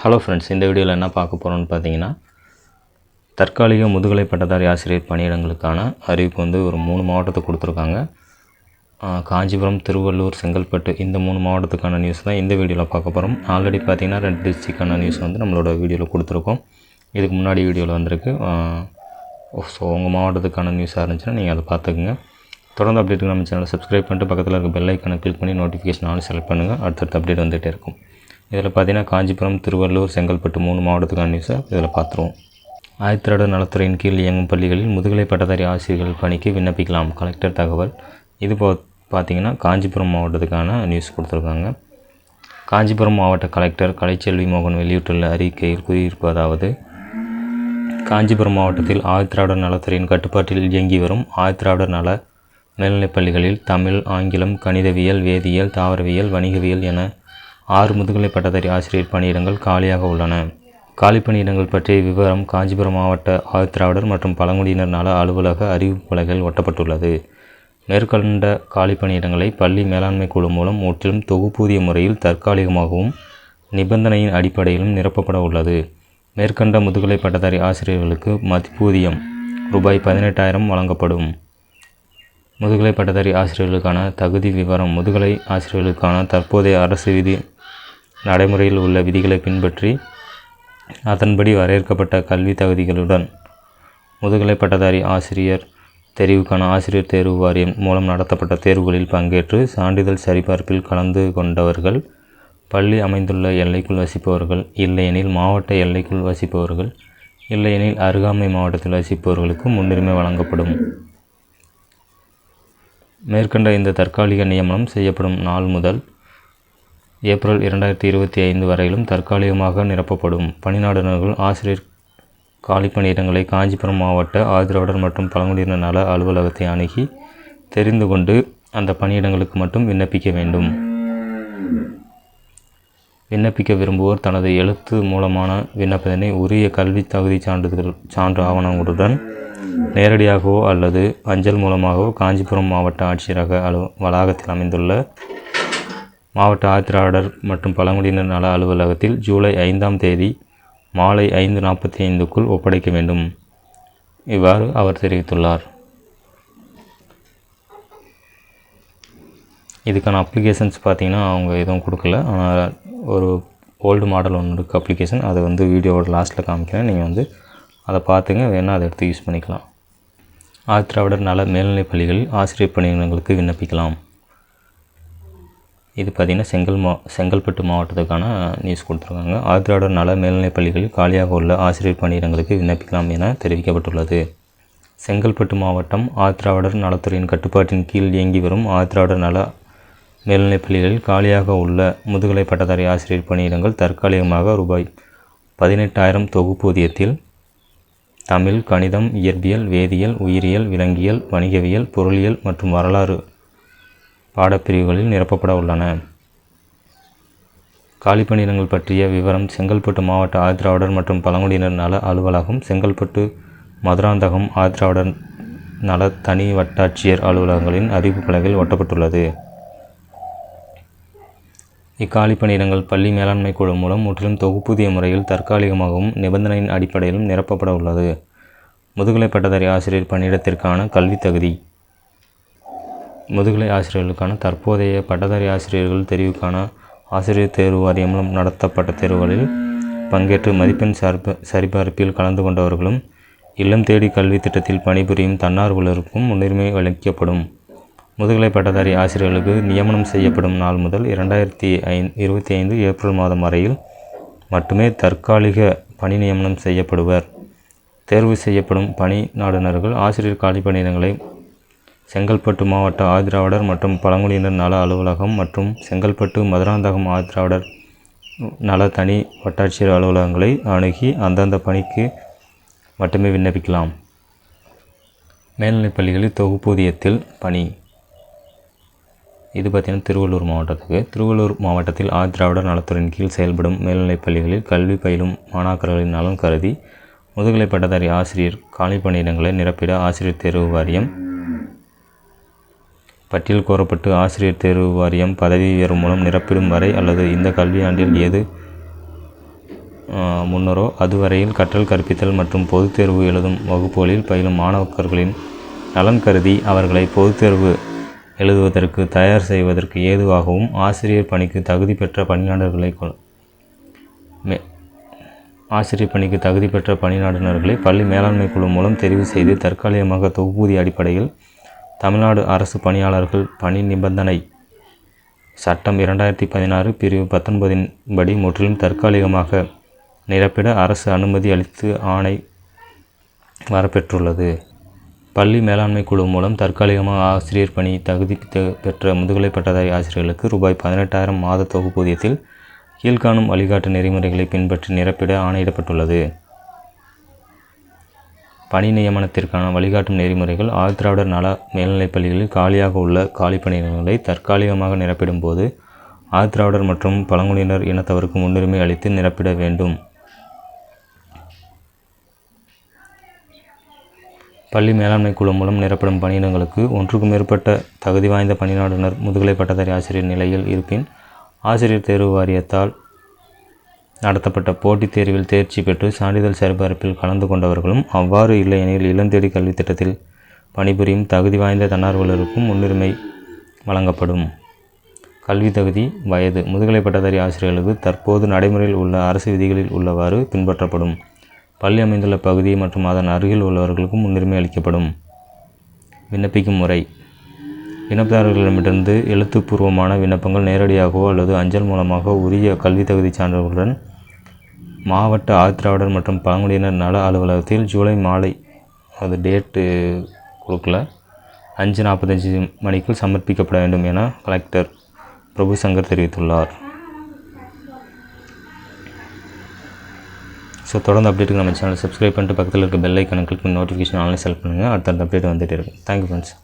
Hello friends இந்த வீடியோவில் என்ன பார்க்க போகிறோம்னு பார்த்தீங்கன்னா தற்காலிக முதுகலை பட்டதாரி ஆசிரியர் பணியிடங்களுக்கான அறிவிப்பு வந்து ஒரு மூணு மாவட்டத்தை கொடுத்துருக்காங்க. காஞ்சிபுரம் திருவள்ளூர் செங்கல்பட்டு இந்த மூணு மாவட்டத்துக்கான நியூஸ் தான் இந்த வீடியோவில் பார்க்க போகிறோம் ஆல்ரெடி பார்த்தீங்கன்னா ரெண்டு டிஸ்ட்ரிக்டான நியூஸ் வந்து நம்மளோட வீடியோவில் கொடுத்துருக்கோம். இதுக்கு முன்னாடி வீடியோவில் வந்திருக்கு. ஸோ உங்கள் மாவட்டத்துக்கான நியூஸாக இருந்துச்சுன்னா நீங்கள் அதை பார்த்துக்குங்க. தொடர்ந்து அப்டேட்டுக்கு நம்ம சேனலை சப்ஸ்கிரைப் பண்ணிட்டு பக்கத்தில் இருக்க பெல் ஐக்கானை கிளிக் பண்ணி நோட்டிஃபிகேஷன் ஆன் செலக்ட் பண்ணுங்கள் அடுத்தடுத்த அப்டேட் வந்துகிட்டே இருக்கும். இதில் பார்த்தீங்கன்னா காஞ்சிபுரம் திருவள்ளூர் செங்கல்பட்டு மூணு மாவட்டத்துக்கான நியூஸை இதில் பார்த்துருவோம். ஆயத்திராடர் நலத்துறையின் கீழ் இயங்கும் பள்ளிகளில் முதுகலை பட்டதாரி ஆசிரியர்கள் பணிக்கு விண்ணப்பிக்கலாம். கலெக்டர் தகவல். இது போ பார்த்திங்கன்னா காஞ்சிபுரம் மாவட்டத்துக்கான நியூஸ் கொடுத்துருக்காங்க. காஞ்சிபுரம் மாவட்ட கலெக்டர் கலைச்செல்வி மோகன் வெளியிட்டுள்ள அறிக்கையில் கூறியிருப்பதாவது காஞ்சிபுரம் மாவட்டத்தில் ஆயத்திராடர் நலத்துறையின் கட்டுப்பாட்டில் இயங்கி வரும் ஆயத்திராடர் நல மேல்நிலைப் பள்ளிகளில் தமிழ் ஆங்கிலம் கணிதவியல் வேதியியல் தாவரவியல் வணிகவியல் என ஆறு முதுகலை பட்டதாரி ஆசிரியர் பணியிடங்கள் காலியாக உள்ளன. காலி பணியிடங்கள் பற்றிய விவரம் காஞ்சிபுரம் மாவட்ட ஆதித்திராவிடர் மற்றும் பழங்குடியினர் நல அலுவலக அறிவிப்பு பலகையில் ஒட்டப்பட்டுள்ளது. மேற்கண்ட காலி பணியிடங்களை பள்ளி மேலாண்மை குழு மூலம் முற்றிலும் தொகுப்பூதிய முறையில் தற்காலிகமாகவும் நிபந்தனையின் அடிப்படையிலும் நிரப்பப்பட உள்ளது. மேற்கண்ட முதுகலை பட்டதாரி ஆசிரியர்களுக்கு மதிப்பூதியம் ரூபாய் பதினெட்டாயிரம் வழங்கப்படும். முதுகலை பட்டதாரி ஆசிரியர்களுக்கான தகுதி விவரம் முதுகலை ஆசிரியர்களுக்கான தற்போதைய அரசு விதி நடைமுறையில் உள்ள விதிகளை பின்பற்றி அதன்படி வரையறுக்கப்பட்ட கல்வி தகுதிகளுடன் முதுகலை பட்டதாரி ஆசிரியர் தெரிவுக்கான ஆசிரியர் தேர்வு வாரியம் மூலம் நடத்தப்பட்ட தேர்வுகளில் பங்கேற்று சான்றிதழ் சரிபார்ப்பில் கலந்து கொண்டவர்கள் பள்ளி அமைந்துள்ள எல்லைக்குள் வசிப்பவர்கள் இல்லையெனில் மாவட்ட எல்லைக்குள் வசிப்பவர்கள் இல்லையெனில் அருகாமை மாவட்டத்தில் வசிப்பவர்களுக்கு முன்னுரிமை வழங்கப்படும். மேற்கண்ட இந்த தற்காலிக நியமனம் செய்யப்படும் நாள் முதல் ஏப்ரல் இரண்டாயிரத்தி இருபத்தி ஐந்து வரையிலும் தற்காலிகமாக நிரப்பப்படும். பணிநாடுனர்கள் ஆசிரியர் காலிப்பணியிடங்களை காஞ்சிபுரம் மாவட்ட ஆதரவாளர் மற்றும் பழங்குடியினர் நல அலுவலகத்தை அணுகி தெரிந்து கொண்டு அந்த பணியிடங்களுக்கு மட்டும் விண்ணப்பிக்க வேண்டும். விண்ணப்பிக்க விரும்புவோர் தனது எழுத்து மூலமான விண்ணப்பத்தினை உரிய கல்வி தகுதி சான்றிதழ் சான்று ஆவணங்களுடன் நேரடியாகவோ அல்லது அஞ்சல் மூலமாகவோ காஞ்சிபுரம் மாவட்ட ஆட்சியரக அலு வளாகத்தில் அமைந்துள்ள மாவட்ட ஆத்திராளர் மற்றும் பழங்குடியினர் நல அலுவலகத்தில் ஜூலை ஐந்தாம் தேதி மாலை ஐந்து நாற்பத்தி ஐந்துக்குள் ஒப்படைக்க வேண்டும். இவ்வாறு அவர் தெரிவித்துள்ளார். இதுக்கான அப்ளிகேஷன்ஸ் பார்த்தீங்கன்னா அவங்க எதுவும் கொடுக்கல. ஆனால் ஒரு ஓல்டு மாடல் ஒன்று இருக்குது அப்ளிகேஷன் அதை வந்து வீடியோவோட லாஸ்ட்டில் காமிக்கிறேன். நீங்கள் வந்து அதை பார்த்துங்க. வேணால் அதை எடுத்து யூஸ் பண்ணிக்கலாம். ஆத்திராவிடர் நல மேல்நிலைப் பள்ளிகளில் ஆசிரியர் பணியிடங்களுக்கு விண்ணப்பிக்கலாம். இது பார்த்திங்கன்னா செங்கல் மா செங்கல்பட்டு மாவட்டத்துக்கான நியூஸ் கொடுத்துருக்காங்க. ஆத்திராவிடர் நல மேல்நிலைப் பள்ளிகளில் காலியாக உள்ள ஆசிரியர் பணியிடங்களுக்கு விண்ணப்பிக்கலாம் என தெரிவிக்கப்பட்டுள்ளது. செங்கல்பட்டு மாவட்டம் ஆத்திராவிடர் நலத்துறையின் கட்டுப்பாட்டின் கீழ் இயங்கி வரும் ஆத்திராவிடர் நல மேல்நிலைப் பள்ளிகளில் காலியாக உள்ள முதுகலை பட்டதாரி ஆசிரியர் பணியிடங்கள் தற்காலிகமாக ரூபாய் பதினெட்டாயிரம் தொகுப்பூதியத்தில் தமிழ் கணிதம் இயற்பியல் வேதியியல் உயிரியல் விலங்கியல் வணிகவியல் பொருளியல் மற்றும் வரலாறு பாடப்பிரிவுகளில் நிரப்பப்பட உள்ளன. காலிப்பணியிடங்கள் பற்றிய விவரம் செங்கல்பட்டு மாவட்ட ஆதிராவிடர் மற்றும் பழங்குடியினர் நல அலுவலகம் செங்கல்பட்டு மதுராந்தகம் ஆதிராவிடர் நல தனி வட்டாட்சியர் அலுவலகங்களின் அறிவிப்பு பலகையில் ஒட்டப்பட்டுள்ளது. இக்காலி பணியிடங்கள் பள்ளி மேலாண்மை குழு மூலம் முற்றிலும் தொகுப்புதிய முறையில் தற்காலிகமாகவும் நிபந்தனையின் அடிப்படையிலும் நிரப்பப்பட உள்ளது. முதுகலை பட்டதாரி ஆசிரியர் பணியிடத்திற்கான கல்வி தகுதி முதுகலை ஆசிரியர்களுக்கான தற்போதைய பட்டதாரி ஆசிரியர்கள் தெரிவுக்கான ஆசிரியர் தேர்வு வாரியம் மூலம் நடத்தப்பட்ட தேர்வுகளில் பங்கேற்று மதிப்பெண் சார்பு சரிபார்ப்பில் கலந்து கொண்டவர்களும் இல்லம் தேடி கல்வி திட்டத்தில் பணிபுரியும் தன்னார்வலருக்கும் முன்னுரிமை அளிக்கப்படும். முதுகலை பட்டதாரி ஆசிரியர்களுக்கு நியமனம் செய்யப்படும் நாள் முதல் இரண்டாயிரத்தி ஐந் இருபத்தி ஐந்து ஏப்ரல் மாதம் வரையில் மட்டுமே தற்காலிக பணி நியமனம் செய்யப்படுவர். தேர்வு செய்யப்படும் பணி நாடுனர்கள் ஆசிரியர் காலி பணியிடங்களை செங்கல்பட்டு மாவட்ட ஆதிராவிடர் மற்றும் பழங்குடியினர் நல அலுவலகம் மற்றும் செங்கல்பட்டு மதுராந்தகம் ஆதிராவிடர் நல தனி வட்டாட்சியர் அலுவலகங்களை அணுகி அந்தந்த பணிக்கு மட்டுமே விண்ணப்பிக்கலாம். மேல்நிலைப் பள்ளிகளில் தொகுப்பூதியத்தில் பணி. இது பார்த்திங்கன்னா திருவள்ளூர் மாவட்டத்துக்கு. திருவள்ளூர் மாவட்டத்தில் ஆதிராவிடர் நலத்துறையின் கீழ் செயல்படும் மேல்நிலைப் பள்ளிகளில் கல்வி பயிலும் மாணாக்கர்களின் நலன் கருதி முதுகலை பட்டதாரி ஆசிரியர் காலி பணியிடங்களை நிரப்பிட ஆசிரியர் தேர்வு வாரியம் பட்டியல் கோரப்பட்டு ஆசிரியர் தேர்வு வாரியம் பதவி உயர்வு மூலம் நிரப்பிடும் வரை அல்லது இந்த கல்வியாண்டில் எது முன்னரோ அதுவரையில் கற்றல் கற்பித்தல் மற்றும் பொதுத் தேர்வு எழுதும் வகுப்புகளில் பயிலும் மாணவர்களின் நலன் கருதி அவர்களை பொதுத் தேர்வு எழுதுவதற்கு தயார் செய்வதற்கு ஏதுவாகவும் ஆசிரியர் பணிக்கு தகுதி பெற்ற பணியாளர்களை கொ- மே ஆசிரியர் பணிக்கு தகுதி பெற்ற பணியாளர்களை பள்ளி மேலாண்மை குழு மூலம் தெரிவு செய்து தற்காலிகமாக தொகுப்பூதிய அடிப்படையில் தமிழ்நாடு அரசு பணியாளர்கள் பணி நிபந்தனை. சட்டம் இரண்டாயிரத்தி பதினாறு பிரிவு பத்தொன்பதின் படி முற்றிலும் தற்காலிகமாக நிரப்பிட அரசு அனுமதி அளித்து ஆணை வரப்பெற்றுள்ளது. பள்ளி மேலாண்மை குழு மூலம் தற்காலிகமாக ஆசிரியர் பணி தகுதி பெற்ற முதுகலை பட்டதாரி ஆசிரியர்களுக்கு ரூபாய் பதினெட்டாயிரம் மாத தொகுப்பூதியத்தில் கீழ்காணும் வழிகாட்டு நெறிமுறைகளை பின்பற்றி நிரப்பிட ஆணையிடப்பட்டுள்ளது. பணி நியமனத்திற்கான வழிகாட்டும் நெறிமுறைகள் ஆழ்திராவிடர் நல மேல்நிலைப் பள்ளிகளில் காலியாக உள்ள காலி பணியிடங்களை தற்காலிகமாக நிரப்பிடும் போது ஆழ்திராவிடர் மற்றும் பழங்குடியினர் இனத்தவருக்கு முன்னுரிமை அளித்து நிரப்பிட வேண்டும். பள்ளி மேலாண்மை குழு மூலம் நிரப்படும் பணியிடங்களுக்கு ஒன்றுக்கும் மேற்பட்ட தகுதி வாய்ந்த பணியாளர் முதுகலை பட்டதாரி ஆசிரியர் நிலையில் இருப்பின் ஆசிரியர் தேர்வு வாரியத்தால் நடத்தப்பட்ட போட்டித் தேர்வில் தேர்ச்சி பெற்று சான்றிதழ் சரிபார்ப்பில் கலந்து கொண்டவர்களும் அவ்வாறு இல்லையெனில் இளந்தேடி கல்வித் திட்டத்தில் பணிபுரியும் தகுதி வாய்ந்த தன்னார்வலருக்கும் முன்னுரிமை வழங்கப்படும். கல்வி தகுதி வயது முதுகலை பட்டதாரி ஆசிரியர்களுக்கு தற்போது நடைமுறையில் உள்ள அரசு விதிகளில் உள்ளவாறு பின்பற்றப்படும். பள்ளி அமைந்துள்ள பகுதி மற்றும் அதன் அருகில் உள்ளவர்களுக்கும் முன்னுரிமை அளிக்கப்படும். விண்ணப்பிக்கும் முறை. விண்ணப்பதாரர்களிடமிருந்து எழுத்துப்பூர்வமான விண்ணப்பங்கள் நேரடியாகவோ அல்லது அஞ்சல் மூலமாக உரிய கல்வி தகுதி சான்றுகளுடன் மாவட்ட ஆதிதிராவிடர் மற்றும் பழங்குடியினர் நல அலுவலகத்தில் ஜூலை மாலை அது டேட்டு கொடுக்கல அஞ்சு நாற்பத்தஞ்சு மணிக்குள் சமர்ப்பிக்கப்பட வேண்டும் என கலெக்டர் பிரபு சங்கர் தெரிவித்துள்ளார். ஸோ தொடர்ந்து அப்டேட்டுக்கு நம்ம சேனல் சப்ஸ்கிரைப் பண்ணிட்டு பக்கத்தில் இருக்க பெல் ஐக்கனை கிளிக் பண்ணி நோட்டிஃபிகேஷன் ஆன்லைன் செலக்ட் பண்ணுங்கள் அடுத்தடுத்த அப்டேட் வந்துகிட்டே இருக்கும். Thank you friends